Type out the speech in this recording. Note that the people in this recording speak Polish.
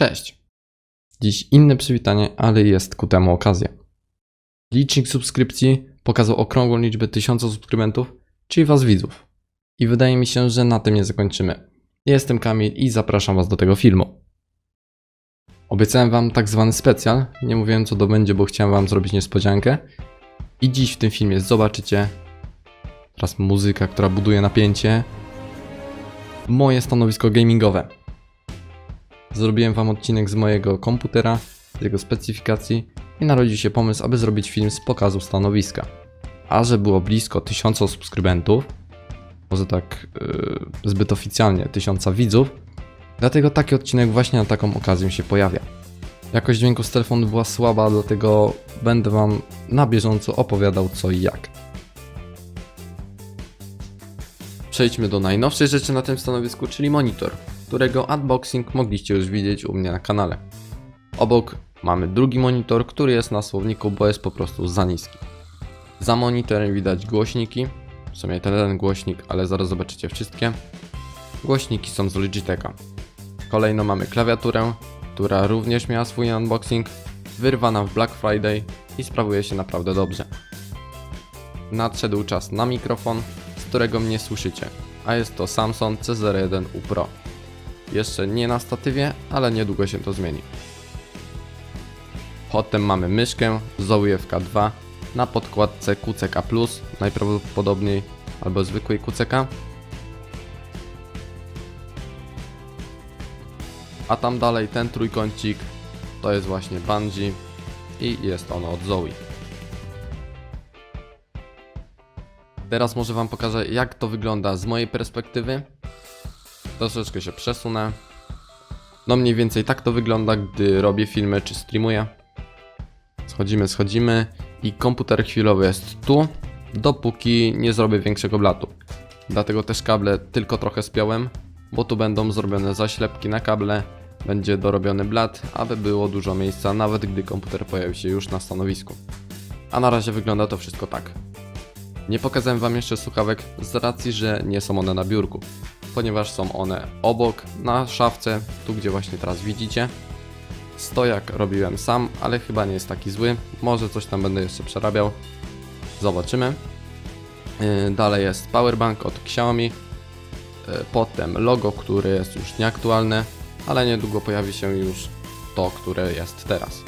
Cześć. Dziś inne przywitanie, ale jest ku temu okazja. Licznik subskrypcji pokazał okrągłą liczbę 1000 subskrybentów, czyli Was widzów. I wydaje mi się, że na tym nie zakończymy. Jestem Kamil i zapraszam Was do tego filmu. Obiecałem Wam tak zwany specjal, nie mówiłem co to będzie, bo chciałem Wam zrobić niespodziankę. I dziś w tym filmie zobaczycie teraz muzyka, która buduje napięcie, moje stanowisko gamingowe. Zrobiłem wam odcinek z mojego komputera, z jego specyfikacji i narodził się pomysł, aby zrobić film z pokazu stanowiska. A że było blisko 1000 subskrybentów, może tak yy, zbyt oficjalnie 1000 widzów, dlatego taki odcinek właśnie na taką okazję się pojawia. Jakość dźwięku z telefonu była słaba, dlatego będę wam na bieżąco opowiadał co i jak. Przejdźmy do najnowszej rzeczy na tym stanowisku, czyli monitor, którego unboxing mogliście już widzieć u mnie na kanale. Obok mamy drugi monitor, który jest na słowniku, bo jest po prostu za niski. Za monitorem widać głośniki, w sumie ten jeden głośnik, ale zaraz zobaczycie wszystkie. Głośniki są z Logitecha. Kolejno mamy klawiaturę, która również miała swój unboxing, wyrwana w Black Friday i sprawuje się naprawdę dobrze. Nadszedł czas na mikrofon, z którego mnie słyszycie, a jest to Samsung C01U Pro. Jeszcze nie na statywie, ale niedługo się to zmieni. Potem mamy myszkę Zoe FK2 na podkładce QCK+, najprawdopodobniej albo zwykłej QCK. A tam dalej ten trójkącik to jest właśnie Bungie i jest ono od Zoe. Teraz może Wam pokażę jak to wygląda z mojej perspektywy. Troszeczkę się przesunę. No mniej więcej tak to wygląda, gdy robię filmy czy streamuję. Schodzimy, schodzimy i komputer chwilowy jest tu, dopóki nie zrobię większego blatu. Dlatego też kable tylko trochę spiąłem, bo tu będą zrobione zaślepki na kable, będzie dorobiony blat, aby było dużo miejsca, nawet gdy komputer pojawi się już na stanowisku. A na razie wygląda to wszystko tak. Nie pokazałem wam jeszcze słuchawek z racji, że nie są one na biurku, ponieważ są one obok, na szafce, tu gdzie właśnie teraz widzicie. Stojak robiłem sam, ale chyba nie jest taki zły, może coś tam będę jeszcze przerabiał. Zobaczymy. Yy, Dalej jest powerbank od Xiaomi, Yy, potem logo, które jest już nieaktualne, ale niedługo pojawi się już to, które jest teraz.